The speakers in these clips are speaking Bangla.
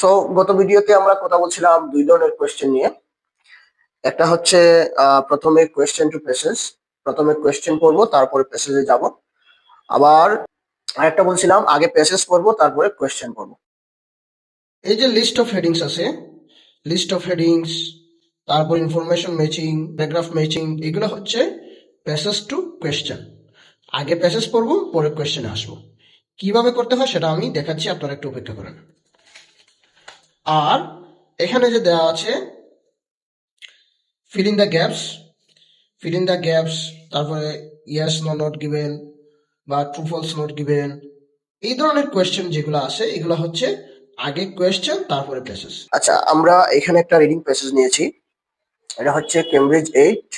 সো গত ভিডিওতে আমরা কথা বলছিলাম দুই ধরনের কোয়েশ্চেন নিয়ে। একটা হচ্ছে প্রথমে কোয়েশ্চেন টু প্যাসেজ প্রথমে কোয়েশ্চেন পড়ব তারপরে প্যাসেজে যাব। আবার আরেকটা বলছিলাম, আগে প্যাসেজ পড়ব তারপরে কোয়েশ্চেন পড়ব এই যে লিস্ট অফ হেডিংস আছে লিস্ট অফ হেডিংস তারপর ইনফরমেশন ম্যাচিং প্যারাগ্রাফ ম্যাচিং এগুলো হচ্ছে প্যাসেজ টু কোয়েশ্চেন আগে প্যাসেজ পড়ব পরে কোয়েশ্চেনে আসব। কীভাবে করতে হয় সেটা আমি দেখাচ্ছি, আপনারা একটু অপেক্ষা করেন। আর এখানে যে দেওয়া আছে fill in the gaps fill in the gaps তারপরে ইয়াস নো নট গিভেন বা ট্রু ফলস নট গিভেন এই ধরনের কোয়েশ্চেন যেগুলো আছে, এগুলো হচ্ছে আগে কোয়েশ্চেন তারপরে প্যাসেজ আচ্ছা আমরা এখানে একটা রিডিং প্যাসেজ নিয়েছি। এটা হচ্ছে Cambridge eight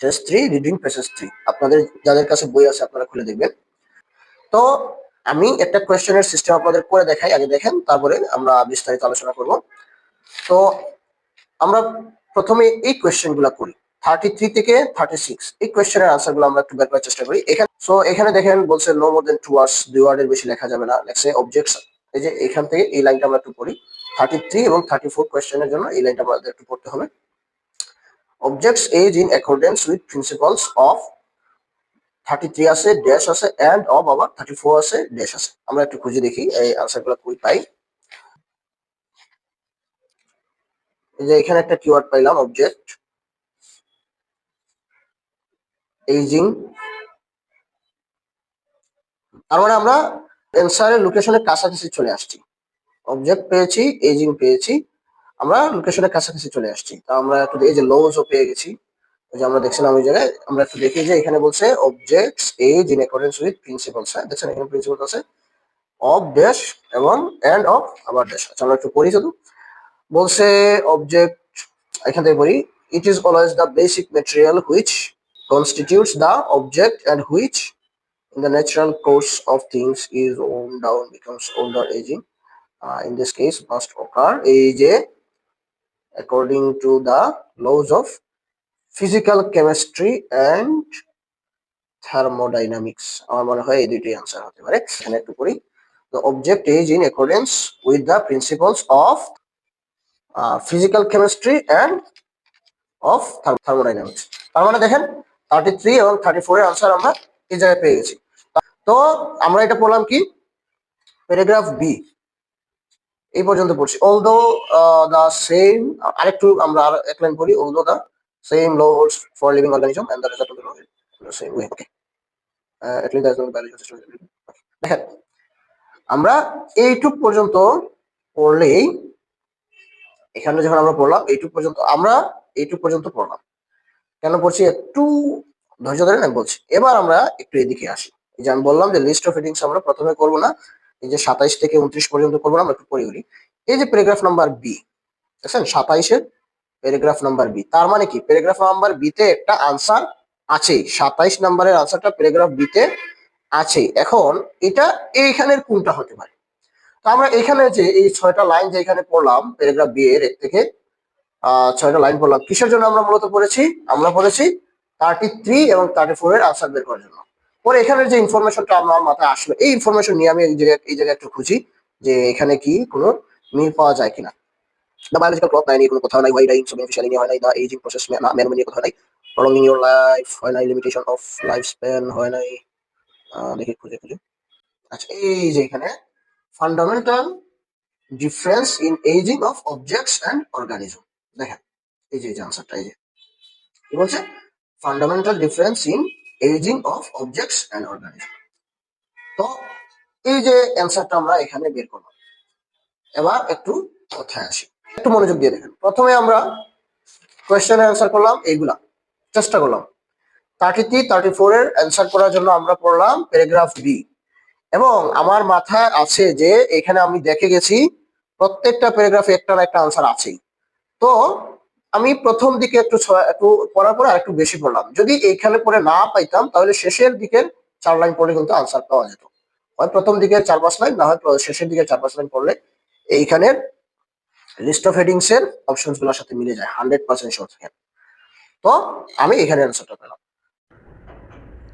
test three reading passage three আপনাদের, যাদের কাছে বই আছে, আপনারা খুলে দেখবেন। তো আমি একটা কোয়েশ্চেনের সিস্টেম আপনাদের করে দেখাই, আগে দেখেন, তারপরে আমরা বিস্তারিত আলোচনা করব। তো আমরা প্রথমে এই কোয়েশ্চেনগুলা করি থার্টি থ্রি থেকে থার্টি সিক্স এই কোয়েশ্চেনের আনসারগুলো আমরা একটু বের করার চেষ্টা করি। এখানে সো এখানে দেখেন বলছে no more then two words দুই ওয়ার্ডের বেশি লেখা যাবে না। লেখছে অবজেক্টস এই যে এখান থেকে এই লাইনটা আমরা একটু পড়ি থার্টি থ্রি এবং থার্টি ফোর কোয়েশ্চেনের জন্য এই লাইনটা আমাদের একটু পড়তে হবে। Objects age in accordance with principles of thirty three আছে ড্যাশ আছে অ্যান্ড অফ আবার থার্টি ফোর আছে ড্যাশ আছে। আমরা একটু খুঁজে দেখি, এই আনসারগুলো কই পাই। যে এখানে একটা কিওয়ার্ড পাইলাম অবজেক্ট এইজিং তার মানে আমরা অ্যান্সারের লোকেশনের কাছাকাছি চলে আসছি। অবজেক্ট পেয়েছি এজিং পেয়েছি। আমরা লোকেশনের কাছাকাছি চলে আসছি। তা আমরা একটু এই যে লোজও পেয়ে গেছি। যে আমরা দেখছিলাম ওই জায়গায় আমরা একটু দেখি যে এখানে বলছে objects age in accordance with principles হ্যাঁ? দেখছেন এখানে প্রিন্সিপাল আছে? অফ ড্যাশ এবং এন্ড অফ আবার ড্যাশ আচ্ছা আমরা একটু পড়ি শুধু। বলছে অবজেক্ট এখান থেকে পড়ি it is always the basic material which constitutes the object and which in the natural course of things is worn down becomes older aging uh, in this case must occur. age according to the laws of physical chemistry and thermodynamics আমার মনে হয় এই দুইটি আনসার হতে পারে। এখানে একটু object is in accordance with the principles of uh, physical chemistry and of therm- thermodynamics তার মানে দেখেন থার্টি থ্রি এবং থার্টি ফোর এর আনসার আমরা এই জায়গায় পেয়ে গেছি। তো আমরা এটা পড়লাম কি? প্যারাগ্রাফ বি এই পর্যন্ত পড়ছি। অলদো দা সেম আরেকটু আমরা আর এক লাইন পড়ি। Although the same law holds for living organism and the result of the same way okay at least there's no biological system. আমরা এইটুক পর্যন্ত পড়লেই, এখানে যখন আমরা পড়লাম, এইটুক পর্যন্ত, আমরা এইটুক পর্যন্ত পড়লাম। কেন পড়ছি? একটু ধৈর্য ধরে আমি বলছি। এবার আমরা একটু এদিকে আসি। এই যে আমি বললাম যে লিস্ট অফ হেডিংস আমরা প্রথমে করব না, এই যে সাতাইশ থেকে উনত্রিশ পর্যন্ত করব না, আমরা একটু পড়ে এই যে প্যারাগ্রাফ নাম্বার বি দেখছেন? সাতাইশের প্যারাগ্রাফ নাম্বার বি তার মানে কি? প্যারাগ্রাফ নাম্বার বি তে একটা আনসার আছে সাতাইশ নাম্বারের আনসারটা প্যারাগ্রাফ বি তে আছে এখন এটা এইখানের কোনটা হতে পারে? তো আমরা এখানে যে এই ছয়টা লাইন যে এখানে পড়লাম, প্যারাগ্রাফ বি এর থেকে ছয়টা লাইন পড়লাম, কিসের জন্য আমরা মূলত পড়েছি? আমরা পড়েছি থার্টি থ্রি এবং থার্টি ফোর এর আনসার বের করার জন্য। পরে এখানের যে ইনফরমেশনটা আমার মাথায় আসলো, এই ইনফরমেশন নিয়ে আমি এই জায়গায় এই জায়গায় একটু খুঁজি যে এখানে কি কোনো মিল পাওয়া যায় কিনা। দ্য বায়োলজিক্যাল ক্লক নাই কোনো কথা নাই ওয়াই ডাইং সো বেনিফিশিয়ালি হয় নাই দ্য এজিং প্রসেস ম্যানুয়াল নিয়ে কথা নাই প্রলঙ্গিং ইউর লাইফ হয় নাই লিমিটেশন অফ লাইফ স্প্যান হয় নাই দেখি, খুঁজে খুঁজে। আচ্ছা এই যে এখানে fundamental difference in aging of objects and organism দেখেন, এই যে আনসারটা এই যে। কি বলছে? Fundamental difference in aging of objects and organism তো, এই যে অ্যান্সারটা আমরা এখানে বের করলাম। এবার একটু কথায় আসি? একটু মনোযোগ দিয়ে দেখেন। প্রথমে আমরা কোয়েশ্চেনের অ্যান্সার করলাম, এইগুলা। চেষ্টা করলাম। থার্টি থ্রি থার্টি ফোর এর অ্যান্সার করার জন্য আমরা পড়লাম প্যারাগ্রাফ বি এবং আমার মাথায় আছে যে এখানে আমি দেখে গেছি, প্রত্যেকটা প্যারাগ্রাফে একটা না একটা আনসার আছেই। তো আমি প্রথম দিকে একটু একটু পড়ার পরে আরেকটু বেশি পড়লাম। যদি এইখানে পড়ে না পাইতাম, তাহলে শেষের দিকের চার লাইন পড়লে কিন্তু আনসার পাওয়া যেত। হয় প্রথম দিকের চার পাঁচ লাইন না হয় শেষের দিকে চার পাঁচ লাইন পড়লে এইখানের লিস্ট অফ হেডিংস এর অপশনসগুলোর সাথে মিলে যায় হান্ড্রেড পার্সেন্ট শর্ট তো আমি এখানে অ্যান্সারটা পেলাম।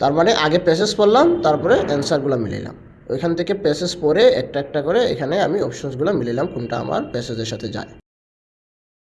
তার মানে আগে প্যাসেজ পড়লাম, তারপরে অ্যান্সারগুলো মিলাইলাম ওইখান থেকে প্যাসেজ পরে একটা একটা করে এখানে আমি অপশনসগুলো মিলিলাম কোনটা আমার প্যাসেজের সাথে যায়।